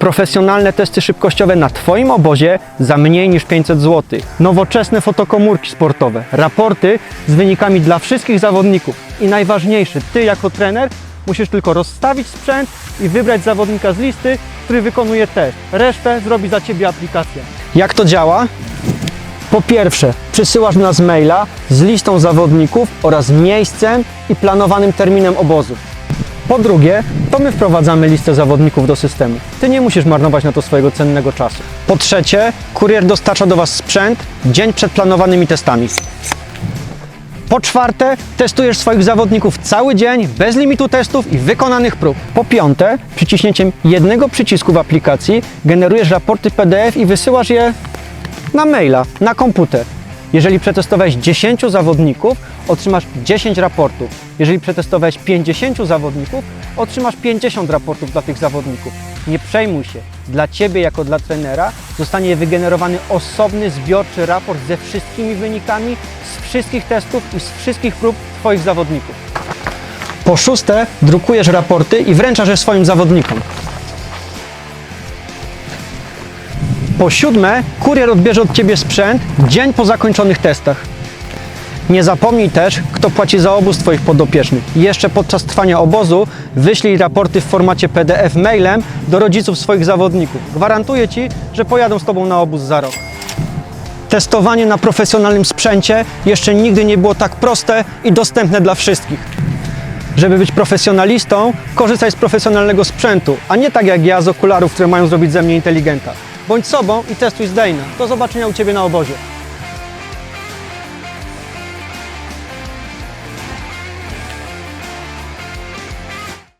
Profesjonalne testy szybkościowe na Twoim obozie za mniej niż 500 zł. Nowoczesne fotokomórki sportowe, raporty z wynikami dla wszystkich zawodników. I najważniejsze, Ty jako trener musisz tylko rozstawić sprzęt i wybrać zawodnika z listy, który wykonuje test. Resztę zrobi za Ciebie aplikacja. Jak to działa? Po pierwsze, przysyłasz nas maila z listą zawodników oraz miejscem i planowanym terminem obozu. Po drugie, to my wprowadzamy listę zawodników do systemu. Ty nie musisz marnować na to swojego cennego czasu. Po trzecie, kurier dostarcza do Was sprzęt dzień przed planowanymi testami. Po czwarte, testujesz swoich zawodników cały dzień, bez limitu testów i wykonanych prób. Po piąte, przyciśnięciem jednego przycisku w aplikacji generujesz raporty PDF i wysyłasz je na maila, na komputer. Jeżeli przetestowałeś 10 zawodników, otrzymasz 10 raportów. Jeżeli przetestowałeś 50 zawodników, otrzymasz 50 raportów dla tych zawodników. Nie przejmuj się. Dla Ciebie jako dla trenera zostanie wygenerowany osobny, zbiorczy raport ze wszystkimi wynikami, z wszystkich testów i z wszystkich prób Twoich zawodników. Po szóste, drukujesz raporty i wręczasz je swoim zawodnikom. Po siódme, kurier odbierze od Ciebie sprzęt dzień po zakończonych testach. Nie zapomnij też, kto płaci za obóz Twoich podopiecznych. Jeszcze podczas trwania obozu wyślij raporty w formacie PDF mailem do rodziców swoich zawodników. Gwarantuję Ci, że pojadą z Tobą na obóz za rok. Testowanie na profesjonalnym sprzęcie jeszcze nigdy nie było tak proste i dostępne dla wszystkich. Żeby być profesjonalistą, korzystaj z profesjonalnego sprzętu, a nie tak jak ja z okularów, które mają zrobić ze mnie inteligenta. Bądź sobą i testuj z. Do zobaczenia u Ciebie na obozie.